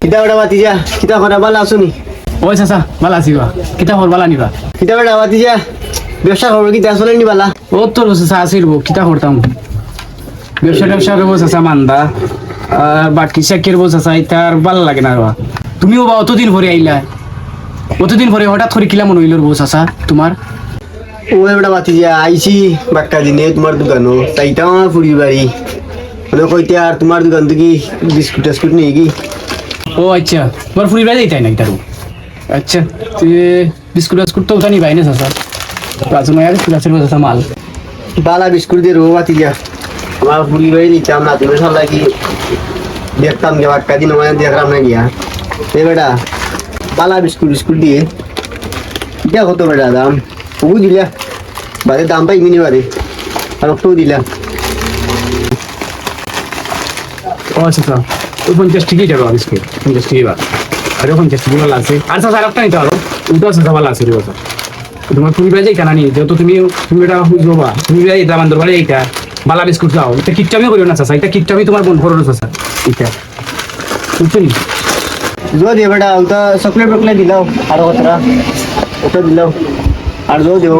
কিতা বেটা বাতিজা কিতা করা বালা আসুনি ওই চাচা ভালো আছি বা কিতা খবর ভালো নিবা? কিতা বেটা বাতিজা ব্যবসা করব কিতা আসলে নি বালা ও তোর চাচা আসির বউ কিতা করতাম ব্যবসা ট্যাবসা করব চাচা মান্দা। আর বাকি শেখের বউ চাচা এটা আর ভালো লাগে না বা তুমিও বা অতদিন ভরে আইলা অতদিন ভরে হঠাৎ করে কিলা মনে হইল বউ চাচা তোমার ও বেটা বাতিজা আইছি। বাক্কা দিনে তোমার দোকানও তাইটা আমার ফুরি বাড়ি মানে কইতে আর তোমার দোকান থেকে বিস্কুট টিস্কুট নিয়ে কি ও আচ্ছা। তোমার ফুরি বাজে তাই নাকি তার আচ্ছা তুই বিস্কুট বিস্কুট তো ওটা নিবাই না চাচা। রাজু মায়ের গাছের চাচা মাল। বালা বিস্কুট দিয়ে রো বাতিজা আমার ফুরি বাড়ি দিতাম না তুমি সব কি দেখতাম যে বাক্কা দিন মানে দেখলাম না গিয়া। এ বেটা বালা বিস্কুট বিস্কুট দিয়ে। কিটা কত বেটা দাম। ও দিলা। বাদে দাম পাই মিনি বাদে আর একটু দিলা ও আচ্ছা আচ্ছা ওই পঞ্চাশ টিকিট হবে আজকে পঞ্চাশ টিকিট বা আরে পঞ্চাশ টিকিট ভালো আছে। আর স্যার একটা নিতে পারো। ওটা স্যার ভালো আছে রিবা স্যার তোমার খুবই বাজে কেনা নি যেহেতু তুমি তুমি এটা বুঝবা। তুমি এটা আমার দরবারে এইটা, বালা বিস্কুট দাও। এটা কিটটামি করিও না চাচা এটা কিটটামি তোমার বোন করো না চাচা এটা বুঝছ নি? জো দিয়ে বেটা ওটা চকলেট টকলেট দিলাও, আর কতটা। ওটা দিলাও। আর জো দিও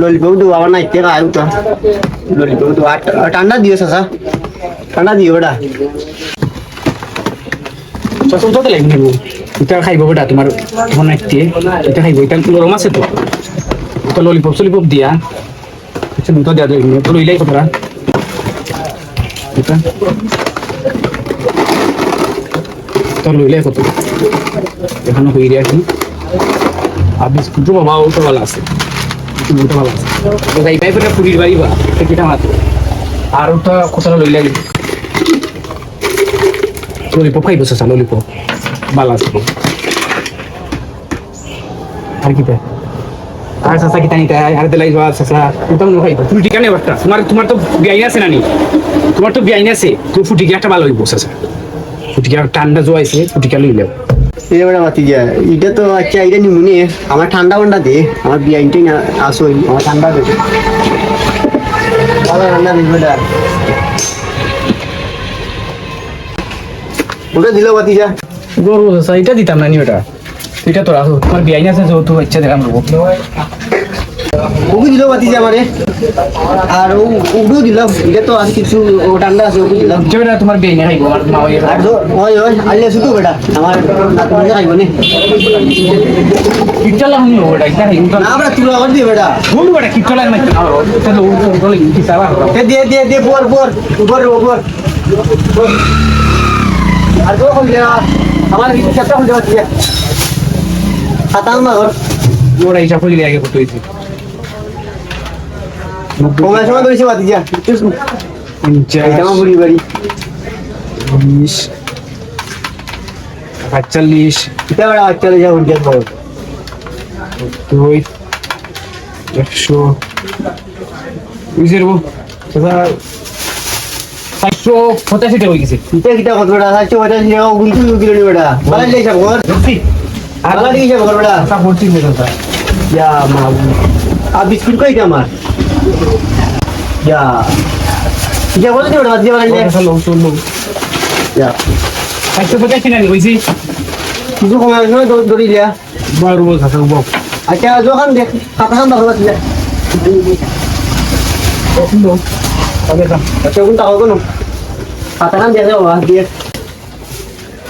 ললিপপ দিও আবার না ইত্যা আর ওটা ললিপপ দিও আর ঠান্ডা দিও ঠান্ডা দিও বেটা চাচা ওটা লাগে নিবো এটা খাইবো বেটা তোমার তখন একটি এটা খাইবো এটা ললিপপ সলিপপ দিয়া আচ্ছা দুটো দেওয়া যায় তো লইলাই কথাটা এটা তো লইলাই কত এখানে হয়ে রে এখন আর বিস্কুট বাবা ওটা ভালো আছে ওটা এটা মাত্র আর ওটা কোথাও লইলাই ললিপপ খাইবো চাচা ললিপপ ভালো আছে আর কি আর চাচা কি টানি আর দিলাই বা চাচা ওটা মনে খাইবো ফুটি কেন একটা তোমার তোমার তো বিয়াইন আছে নানি তোমার তো বিয়াইন আছে তো ফুটি একটা ভালো হইব চাচা ফুটি ঠান্ডা জোয়াইছে ফুটি কে লইলেও এ বেটা মাতি যা এটা তো আচ্ছা এটা নিমুনি আমার ঠান্ডা ঠান্ডা দে আমার বিয়াইনটাই আসো আমার ঠান্ডা দে ভালো ঠান্ডা দে ওটা দিলো বাতি যা গরু চাচা এটা দিতাম নানি ওটা এটা তো রাখো তোমার বিয়াইন আছে যেহেতু ইচ্ছা দেখাম দেবো ওকে দিলো বাতি যা আমারে আর ও ওগুলো দিলাম এটা তো আছে কিছু ও ঠান্ডা আছে ওকে দিলাম যেটা তোমার বিয়াইন খাইবো আমার মা ওই আর তো ওই ওই আইলে শুধু বেটা আমার তোমাকে খাইব নি কিটলা হুনি ওটা এটা খাইবো না বেটা তুই দিয়ে বেটা হুন ওটা কিটলা না তাহলে ও বলে কি সারা দে দে দে দে পর পর উপর উপর আর তো হল গয়া আমার কিটা হল যাচ্ছে খাতাম না ঘর ওরা হিসাব করে আগে করতে হয়েছে। কমার সময় এটা বুড়ি বাড়ি। বিশ আটচল্লিশ এটা বেটা চলে যা উঠে বড়। দুই একশো। বুঝে দেবো চারশো পঁচাশি টাকা গেছে। এটা কিটা কত বেটা? সাতশো পঞ্চাশ টাকা গুনতে কিলো নি বেটা? বালা দিয়ে হিসাব কর? বালা দিয়ে হিসাব কর বেটা? তা ভর্তি হয়ে ইয়া মা আর বিস্কুট কই আমার? ইয়া ইয়া বলে দে বেটা? বাতি যা বালা দিয়ে ইয়া। চারশো পঁচাশি না বুঝছি কিছু কমার সময় দৌড়ি দিয়া। বারো বল থাকা বক আচ্ছা যখন দেখ খাতা খান দেখো বাতি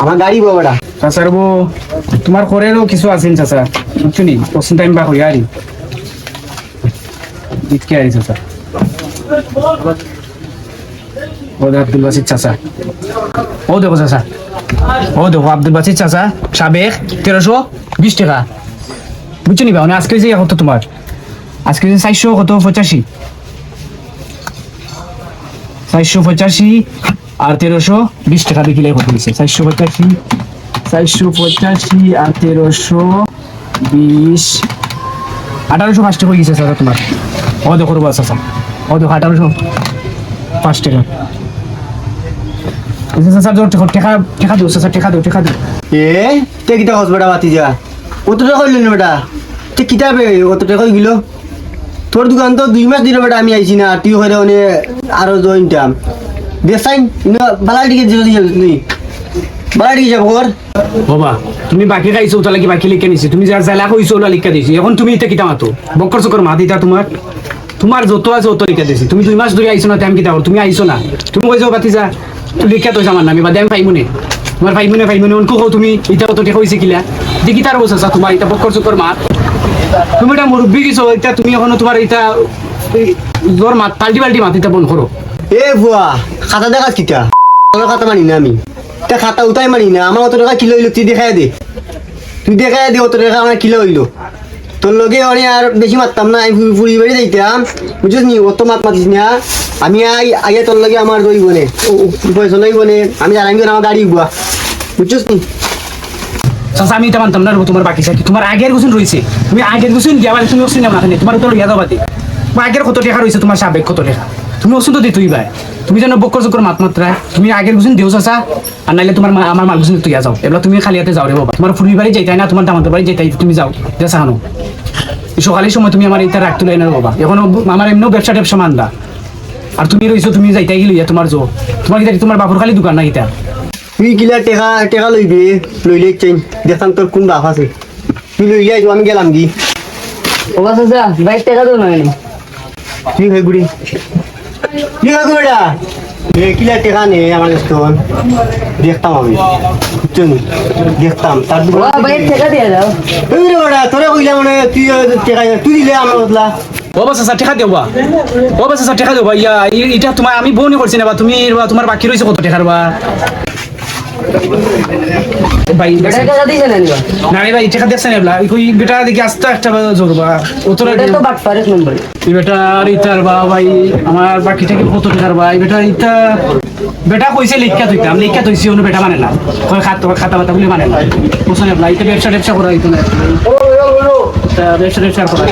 আমার গাড়ি বো বেটা চাচার বো তোমার করেরও কিছু আছেন চাচা? বুঝছ নি? পশ্চিম টাইম বা হইয়া আরি আরি চাচা। আব্দুল বাসির চাচা। ও দেখো চাচা। ও দেখো আব্দুল বাসির চাচা। সাবেক তেরোশো বিশ টাকা। বুঝছ নি বা? মানে আজকে যে কত তোমার? আজকে যে চারশো কত? পঁচাশি? চারশো পঁচাশি আর তেরোশো বিশ টাকা বিকিলে কত দিচ্ছে চারশো পঁচাশি চারশো পঁচাশি আর তেরোশো বিশ। আঠারোশো পাঁচ টাকা হয়ে গেছে স্যার তোমার। ও দেখো রুবা চাচা। ও দেখো আঠারোশো পাঁচ টাকা। এ, তে হস বেটা, বাতি যা? কত টাকা হইল না বেটা? তে কিটা বে, কত টাকা গেল? তোর দোকান তো দুই মাস দিলে বেটা আমি আইছি না, তুই হইলে মানে আরও জয়েন দাম দেখাই বালা দিকে দিল তুই বালা দিকে যাব কর বাবা, তুমি বাকি খাইছো, তাহলে কি বাকি লিখে নিছি? তুমি যার জেলা কইছো ওলা লিখে দিছি। এখন তুমি এটা কিতা মাতো? বক্কর চক্কর মা দিতা তোমার। তোমার যত আছে অত লিখে দিছি। তুমি দুই মাস ধরে আইছো না টাইম কিতা তুমি আইছো না। তুমি কইছো বাতি যা। লিখে তো আমার নামে, বাদে আমি পাইমুনে তোমার পাইমুনে পাইমুনে অনকো কও তুমি এটা কত টেকা কিলা? দেখি তার অবস্থা তোমার এটা বক্কর চক্কর মার তুমি এটা মুরব্বী কিছু এটা তুমি এখনও তোমার এটা জোর মাত, পাল্টি পাল্টি মাত এটা বন্ধ করো এ ভুয়া খাতা দেখাস কিটা খাতা মানি না আমি। তা খাতা উঠাই মানি না আমার অত টাকা কিলো হইল তুই দেখাই দে। তুই দেখাই দে, অত টাকা আমার কিলো হইল। তোর লগে অনেক আর বেশি মারতাম না, আমি ফুরি বেড়ে যাইতাম। বুঝছিস নি? অত মাত মাতিস না। আমি আই আগে তোর লগে আমার দই বনে। পয়সা লই বনে। আমি জানাই আমার গাড়ি উবা বুঝছিস নি? চাচা, আমি এটা মানতাম না তোমার বাকি সাকি তোমার আগের গুছুন রয়েছে। তুমি আগের গুছুন মানে তুমি ওসুন না তোমার তো ইয়া দাবাতি আগের কত টাকা রয়েছে, তোমার সাবেক কত টাকা? তুমি ওষুধ তো দিতুই ভাই তুমি যেন বক্কর চক্কর মাত মাত্রা তুমি আগের গুছুন দিও চাচা। আর নাইলে তোমার মা- আমার মাল গুছুন তুই যাও। এবার তুমি খালি হাতে যাও রে বাবা। তোমার ফুরি বাড়ি যাইতাই না তোমার দামাতে বাড়ি যাইতাই তুমি যাও। যা হানো সকালের সময় তুমি আমার এটা রাখতে লাইনের বাবা। এখন আমার এমনিও ব্যবসা ট্যাবসা মান্দা। আর তুমি রইছো তুমি যাইতাই গেলি তোমার জো তোমার কি তোমার বাপুর খালি দোকান না এটা তুই কিলা টেকা টেকা লইবি লইলে চেন দেখতাম তোর কোন বাপ আছে। তুই লইলে আইছো আমি গেলাম কি? ওবা চাচা বাইশ টাকা দেবো না কি হয় বুড়ি কি কিলা টেকা আমার দেখতাম আমি। বুঝছ নি? দেখতাম। তার ওবা দিয়ে দাও। এই রে বড়া তোরে কইলা মানে তুই টেকা তুই দিলে আমার বদলা। ও বাসা স্যার টেকা দেবা ও বাসা স্যার টেকা দেবা ইয়া এটা তোমার আমি বউনি করছি না বা তুমি তোমার বাকি রয়েছে কত টাকার বা ভাই বেটা টাকা দিয়েছে না রে ভাই টাকা দেখছেন এবলা কই বেটা দেখি আস্তে একটা জোরবা অতরা এটা তো বাট পারে নম্বর এই বেটা আর ইতার বা ভাই আমার বাকি থেকে কত টাকার ভাই বেটা ইতা বেটা কইছে লিখা আমি লিখা তুইছি অনু বেটা মানে না। কই খাতা খাতা বাতা বলে মানে না। বুঝছেন এবলা ইতে ব্যবসা ব্যবসা করা হইতো না ব্যবসা ব্যবসা করা